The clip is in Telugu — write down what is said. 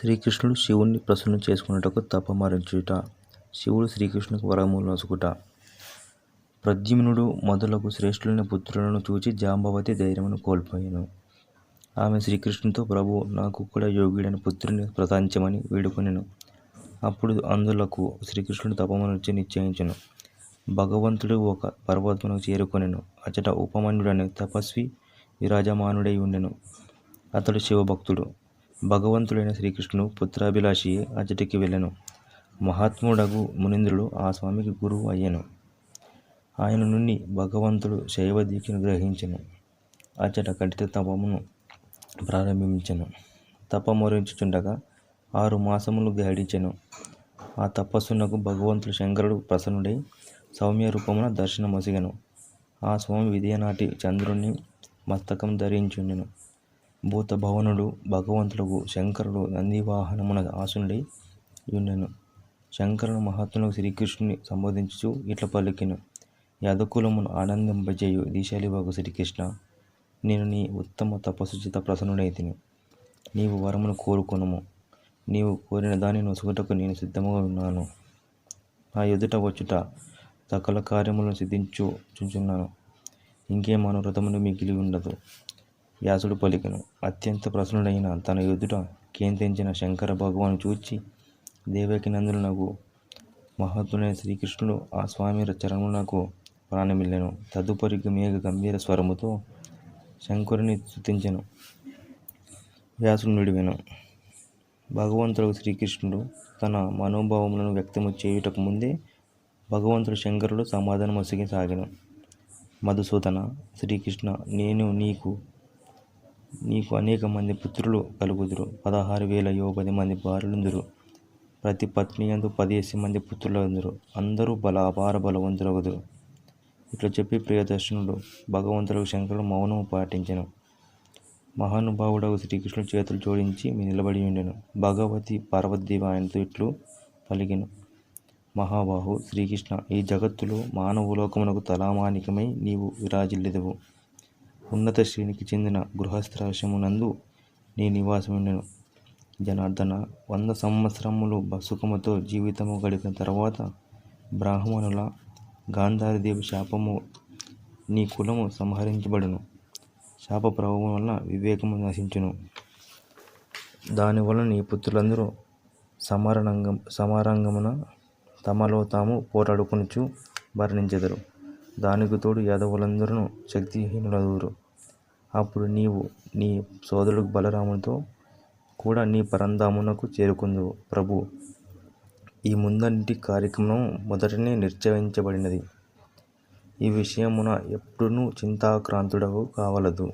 శ్రీకృష్ణుడు శివుణ్ణి ప్రసన్నం చేసుకున్నటకు తపమరించుట శివుడు శ్రీకృష్ణుకు వరములు నసుకుట ప్రద్యుమ్నుడు మొదలగు శ్రేష్ఠులైన పుత్రులను చూచి జాంబవతి ధైర్యమును కోల్పోయాను ఆమె శ్రీకృష్ణునితో ప్రభు నాకు కూడా యోగ్యుడైన పుత్రుని ప్రసాదించమని వేడుకొనెను. అప్పుడు అందులకు శ్రీకృష్ణుడు తపమునర్చి నిశ్చయించను భగవంతుడు ఒక పర్వతమునకు చేరుకొనెను. అచట ఉపమన్యుడని తపస్వి విరాజమానుడై ఉండెను అతడు శివభక్తుడు. భగవంతుడైన శ్రీకృష్ణుడు పుత్రాభిలాషి అచ్చటికి వెళ్ళెను. మహాత్ముడగు మునింద్రుడు ఆ స్వామికి గురువు అయ్యను ఆయన నుండి భగవంతుడు శైవ దీక్షను గ్రహించను అచట కఠిత తపమును ప్రారంభించెను. తపమోరించుచుండగా ఆరు మాసములు గడిచెను. ఆ తపస్సునకు భగవంతుడు శంకరుడు ప్రసన్నుడై సౌమ్యరూపమున దర్శనమసిగను ఆ స్వామి విదయనాటి చంద్రుణ్ణి మస్తకం ధరించుండెను. భూతభవనుడు భగవంతుడు శంకరుడు నందివాహనమున ఆసునుడై యుండెను. శంకరుడు మహాత్ముడగు శ్రీకృష్ణుని సంబోధించుచు ఇట్ల పలికెను. యదకులమును ఆనందింపజేయు దీశాలివగు శ్రీకృష్ణ నేను నీ ఉత్తమ తపస్సుచేత ప్రసన్నుడైతిని. నీవు వరమును కోరుకొనుము. నీవు కోరిన కోరినదానిని నొసుగుటకు నేను సిద్ధముగా ఉన్నాను నా ఎదుట వచ్చుట సకల కార్యములను సిద్ధించుచున్నాను. ఇంకే మనోరథమును మిగిలి ఉండదు వ్యాసుడు పలికను అత్యంత ప్రసన్నుడైన తన ఎదుట కేంద్రించిన శంకర భగవాన్ చూచి దేవకీనందనుడగు మహాత్ముడైన శ్రీకృష్ణుడు ఆ స్వామి చరణములకు ప్రాణమిల్లెను తదుపరి మేఘ గంభీర స్వరముతో శంకరుని స్తుతించెను. వ్యాసుడు నుడివెను. భగవంతుడు శ్రీకృష్ణుడు తన మనోభావములను వ్యక్తము చేయుటకు ముందే భగవంతుడు శంకరుడు సమాధానమొసగ సాగెను. మధుసూదన శ్రీకృష్ణ నేను నీకు నీకు అనేక మంది పుత్రులు కలుగుదురు. పదహారు వేల యోపది మంది భార్యలుందురు. ప్రతి పత్ని పత్నియందు పదేసి మంది పుత్రులుందురు. అందరూ బల అపార బలవంతులగుదురు. ఇట్లా చెప్పి ప్రియదర్శనుడు భగవంతుడగు శంకరుడు మౌనము పాటించను మహానుభావుడకు శ్రీకృష్ణుడు చేతులు జోడించి నిలబడి ఉండెను భగవతి పార్వతీదేవి ఆయనతో ఇట్లు పలికెను. మహాబాహు శ్రీకృష్ణ ఈ జగత్తులో మానవలోకమునకు తలామానికమై నీవు విరాజిల్లుదువు. ఉన్నత శ్రేణికి చెందిన గృహస్థాశ్రమునందు నీ నివాసముండెను. జనార్దన వంద సంవత్సరములు సుఖముతో జీవితము గడిపిన తర్వాత బ్రాహ్మణుల గాంధారీదేవి శాపము నీ కులము సంహరించబడును. శాప ప్రభావం వలన వివేకము నశించును. దానివల్ల నీ పుత్రులందరూ సమరాంగణమున తమలో తాము పోరాడుకొనుచు మరణించెదరు. దానికి తోడు యాదవులందరూ శక్తిహీనులగుదురు. అప్పుడు నీవు నీ సోదరుడు బలరామునితో కూడా నీ పరంధామునకు చేరుకుందు ప్రభు ఈ ముందంటి కార్యక్రమం మొదటనే నిశ్చయించబడినది. ఈ విషయమున ఎప్పుడూ చింతాక్రాంతుడవు కావలదు.